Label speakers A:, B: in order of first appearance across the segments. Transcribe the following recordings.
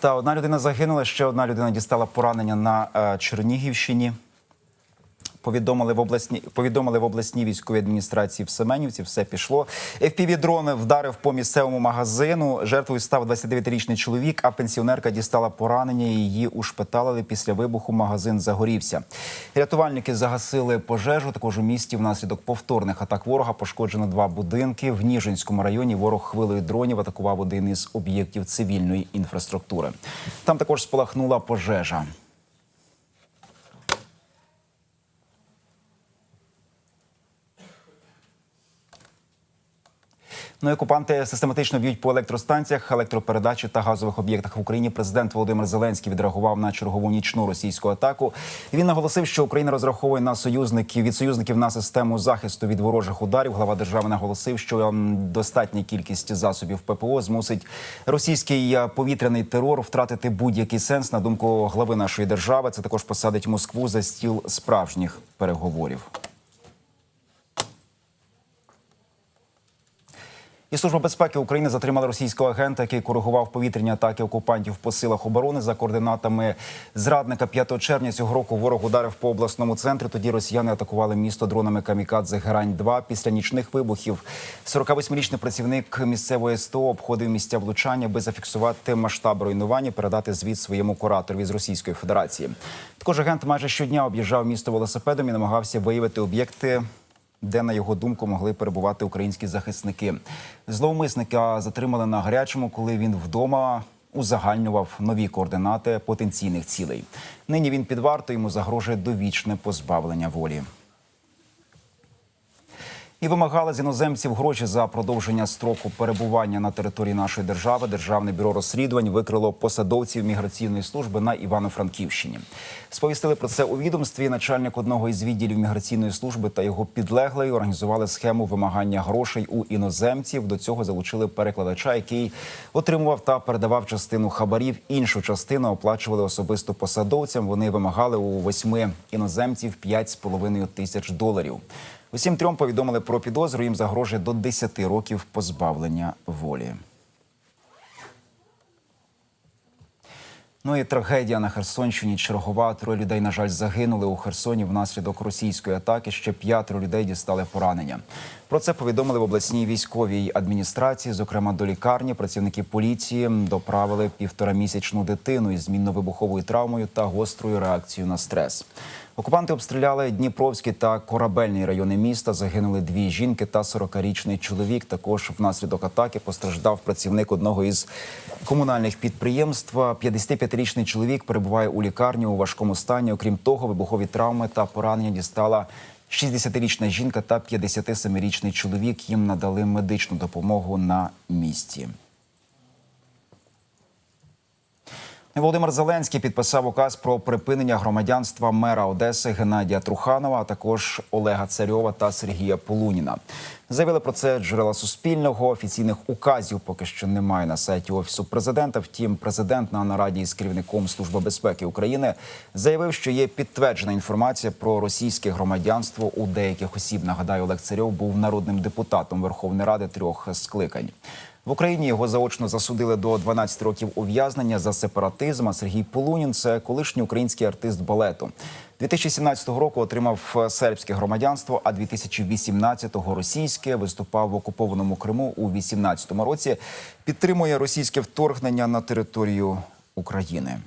A: Та одна людина загинула, ще одна людина дістала поранення на е, Чернігівщині. Повідомили в обласній повідомили в обласній військовій адміністрації в Семенівці. Все пішло. fpv дрон вдарив по місцевому магазину. Жертвою став 29-річний чоловік, а пенсіонерка дістала поранення. Її ушпиталили після вибуху. Магазин загорівся. Рятувальники загасили пожежу. Також у місті внаслідок повторних атак ворога пошкоджено два будинки. В Ніжинському районі ворог хвилею дронів атакував один із об'єктів цивільної інфраструктури. Там також спалахнула пожежа. Ну, окупанти систематично б'ють по електростанціях, електропередачі та газових об'єктах в Україні. Президент Володимир Зеленський відреагував на чергову нічну російську атаку. Він наголосив, що Україна розраховує на союзників від союзників на систему захисту від ворожих ударів. Глава держави наголосив, що достатня кількість засобів ППО змусить російський е, повітряний терор втратити будь-який сенс. На думку глави нашої держави, це також посадить Москву за стіл справжніх переговорів. І служба безпеки України затримала російського агента, який коригував повітряні атаки окупантів по силах оборони за координатами зрадника 5 червня цього року. Ворог ударив по обласному центрі. Тоді росіяни атакували місто дронами камікадзе Грань 2 Після нічних вибухів 48-річний працівник місцевої СТО обходив місця влучання, аби зафіксувати масштаб руйнування, передати звіт своєму кураторові з Російської Федерації. Також агент майже щодня об'їжджав місто велосипедом і намагався виявити об'єкти де, на його думку, могли перебувати українські захисники. Зловмисника затримали на гарячому, коли він вдома узагальнював нові координати потенційних цілей. Нині він під вартою, йому загрожує довічне позбавлення волі. І вимагали з іноземців гроші за продовження строку перебування на території нашої держави. Державне бюро розслідувань викрило посадовців міграційної служби на Івано-Франківщині. Сповістили про це у відомстві. Начальник одного із відділів міграційної служби та його підлеглий організували схему вимагання грошей у іноземців. До цього залучили перекладача, який отримував та передавав частину хабарів. Іншу частину оплачували особисто посадовцям. Вони вимагали у восьми іноземців 5,5 тисяч доларів. Усім трьом повідомили про підозру. Їм загрожує до 10 років позбавлення волі. Ну і трагедія на Херсонщині. Чергова троє людей, на жаль, загинули у Херсоні внаслідок російської атаки. Ще п'ятеро людей дістали поранення. Про це повідомили в обласній військовій адміністрації. Зокрема, до лікарні працівники поліції доправили півторамісячну дитину із змінно-вибуховою травмою та гострою реакцією на стрес. Окупанти обстріляли Дніпровський та корабельний райони міста. Загинули дві жінки та 40-річний чоловік. Також внаслідок атаки постраждав працівник одного із комунальних підприємств. 55-річний чоловік перебуває у лікарні у важкому стані. Окрім того, вибухові травми та поранення дістала 60-річна жінка та 57-річний чоловік. Їм надали медичну допомогу на місці. Володимир Зеленський підписав указ про припинення громадянства мера Одеси Геннадія Труханова, а також Олега Царьова та Сергія Полуніна. Заявили про це джерела Суспільного. Офіційних указів поки що немає на сайті офісу президента. Втім, президент на нараді із керівником Служби безпеки України заявив, що є підтверджена інформація про російське громадянство у деяких осіб. Нагадаю, Олег Царьов був народним депутатом Верховної Ради трьох скликань. В Україні його заочно засудили до 12 років ув'язнення за сепаратизм. А Сергій Полунін це колишній український артист балету. 2017 року отримав сербське громадянство, а 2018-го російське виступав в окупованому Криму у 2018 році. Підтримує російське вторгнення на територію України.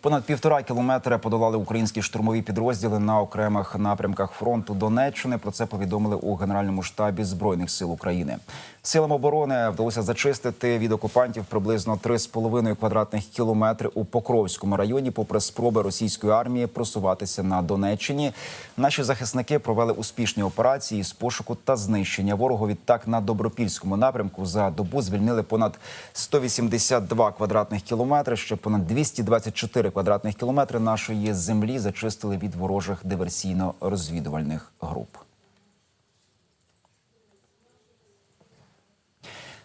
A: Понад півтора кілометра подолали українські штурмові підрозділи на окремих напрямках фронту Донеччини. Про це повідомили у Генеральному штабі збройних сил України. Силам оборони вдалося зачистити від окупантів приблизно 3,5 квадратних кілометри у Покровському районі. Попри спроби російської армії просуватися на Донеччині, наші захисники провели успішні операції з пошуку та знищення ворогу. Відтак на добропільському напрямку за добу звільнили понад 182 квадратних кілометри. Ще понад 224 квадратних кілометри нашої землі зачистили від ворожих диверсійно-розвідувальних груп.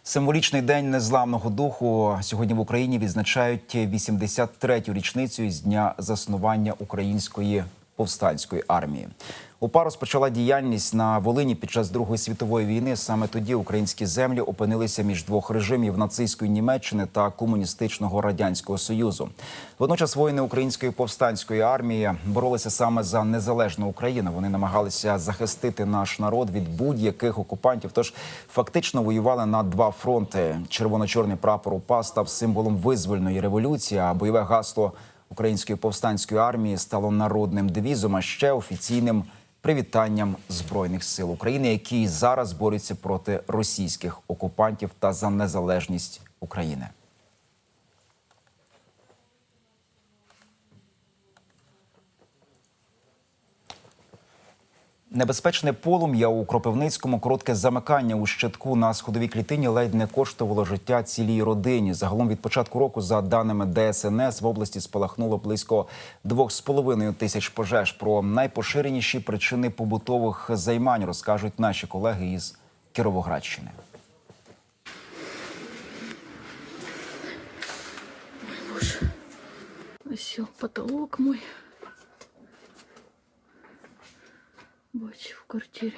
A: Символічний день незламного духу сьогодні в Україні відзначають 83-ю річницю з дня заснування української повстанської армії. УПА розпочала діяльність на Волині під час Другої світової війни. Саме тоді українські землі опинилися між двох режимів нацистської Німеччини та комуністичного радянського союзу. Водночас воїни української повстанської армії боролися саме за незалежну Україну. Вони намагалися захистити наш народ від будь-яких окупантів. Тож фактично воювали на два фронти. Червоно-чорний прапор УПА став символом визвольної революції, а бойове гасло української повстанської армії стало народним девізом, а ще офіційним привітанням збройних сил України, які зараз борються проти російських окупантів та за незалежність України. Небезпечне полум'я у Кропивницькому коротке замикання у щитку на сходовій клітині ледь не коштувало життя цілій родині. Загалом від початку року, за даними ДСНС, в області спалахнуло близько 2,5 тисяч пожеж. Про найпоширеніші причини побутових займань розкажуть наші колеги із Кіровоградщини.
B: Ось потолок мой. Бачу в квартирі.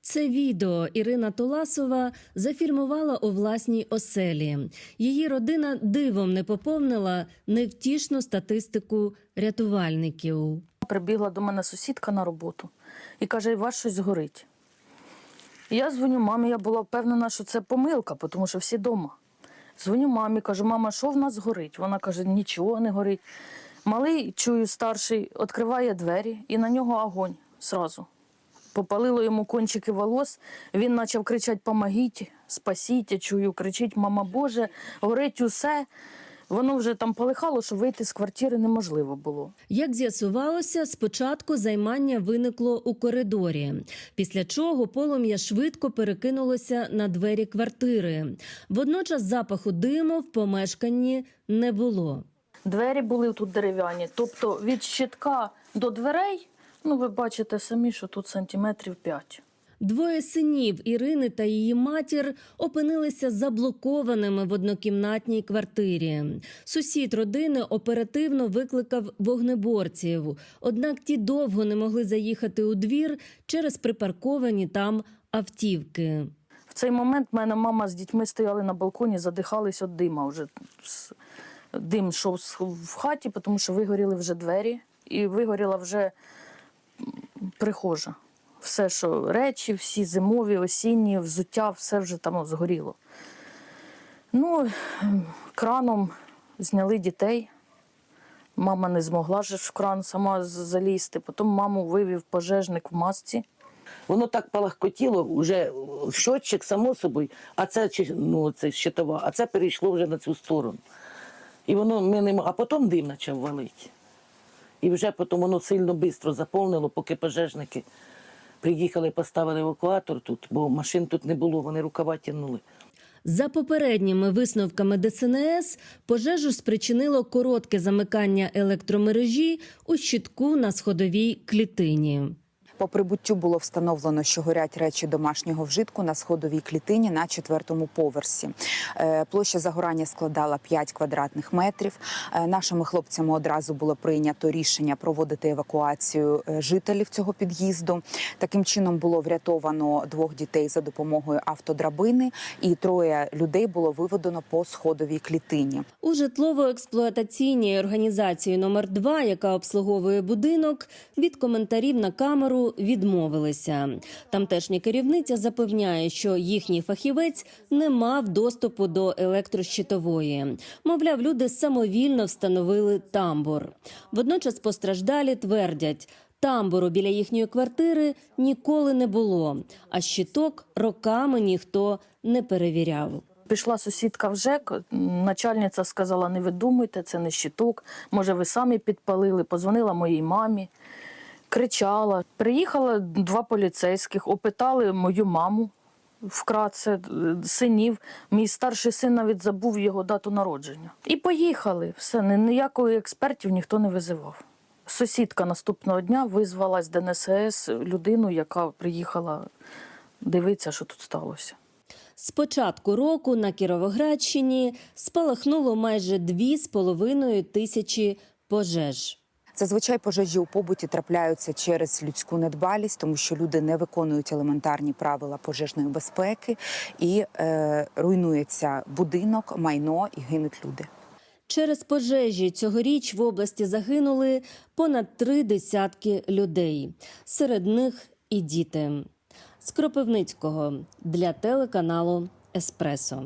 C: Це відео Ірина Толасова зафільмувала у власній оселі. Її родина дивом не поповнила невтішну статистику рятувальників.
B: Прибігла до мене сусідка на роботу і каже, у вас щось горить. Я дзвоню мамі, я була впевнена, що це помилка, тому що всі вдома. Дзвоню мамі, кажу, мама, що в нас горить? Вона каже, нічого не горить. Малий, чую, старший, відкриває двері і на нього огонь зразу. Попалило йому кончики волос, він почав кричати Помогіть, спасіть, чую, кричить, мама Боже, горить усе. Воно вже там полихало, що вийти з квартири неможливо було.
C: Як з'ясувалося, спочатку займання виникло у коридорі, після чого полум'я швидко перекинулося на двері квартири. Водночас запаху диму в помешканні не було.
B: Двері були тут дерев'яні. Тобто від щитка до дверей, ну ви бачите самі, що тут сантиметрів 5.
C: Двоє синів Ірини та її матір опинилися заблокованими в однокімнатній квартирі. Сусід родини оперативно викликав вогнеборців, однак ті довго не могли заїхати у двір через припарковані там автівки.
B: В цей момент мене мама з дітьми стояли на балконі, задихались від дима. Вже дим йшов в хаті, тому що вигоріли вже двері і вигоріла вже прихожа. Все, що речі, всі зимові, осінні, взуття, все вже там згоріло. Ну, краном зняли дітей. Мама не змогла ж в кран сама залізти. Потім маму вивів пожежник в масці.
D: Воно так палахкотіло, вже в щотчик, само собою, а це ну, це щитова, а це перейшло вже на цю сторону. І воно ми не а потім дим почав валити. І вже потім воно сильно швидко заповнило, поки пожежники приїхали, поставили евакуатор тут, бо машин тут не було, вони рукава тягнули.
C: За попередніми висновками ДСНС, пожежу спричинило коротке замикання електромережі у щитку на сходовій клітині.
E: По прибуттю було встановлено, що горять речі домашнього вжитку на сходовій клітині на четвертому поверсі. Е, Площа загорання складала 5 квадратних метрів. Е, Нашими хлопцями одразу було прийнято рішення проводити евакуацію е, жителів цього під'їзду. Таким чином було врятовано двох дітей за допомогою автодрабини, і троє людей було виведено по сходовій клітині.
C: У житлово-експлуатаційній організації номер 2 яка обслуговує будинок, від коментарів на камеру відмовилися. Тамтешня керівниця запевняє, що їхній фахівець не мав доступу до електрощитової. Мовляв, люди самовільно встановили тамбур. Водночас постраждалі твердять. Тамбуру біля їхньої квартири ніколи не було, а щиток роками ніхто не перевіряв.
B: Пішла сусідка в ЖЕК, начальниця сказала, не видумуйте, це не щиток, може ви самі підпалили, позвонила моїй мамі, кричала. Приїхали два поліцейських, опитали мою маму вкратце, е, синів. Мій старший син навіть забув його дату народження. І поїхали. Все, ні- ніякої експертів ніхто не визивав. Сусідка наступного дня визвала з ДНСС людину, яка приїхала дивитися, що тут сталося.
C: З початку року на Кіровоградщині спалахнуло майже дві з половиною тисячі пожеж.
E: Зазвичай пожежі у побуті трапляються через людську недбалість, тому що люди не виконують елементарні правила пожежної безпеки і е, руйнується будинок, майно і гинуть люди.
C: Через пожежі цьогоріч в області загинули понад три десятки людей. Серед них і діти. З Кропивницького для телеканалу Еспресо.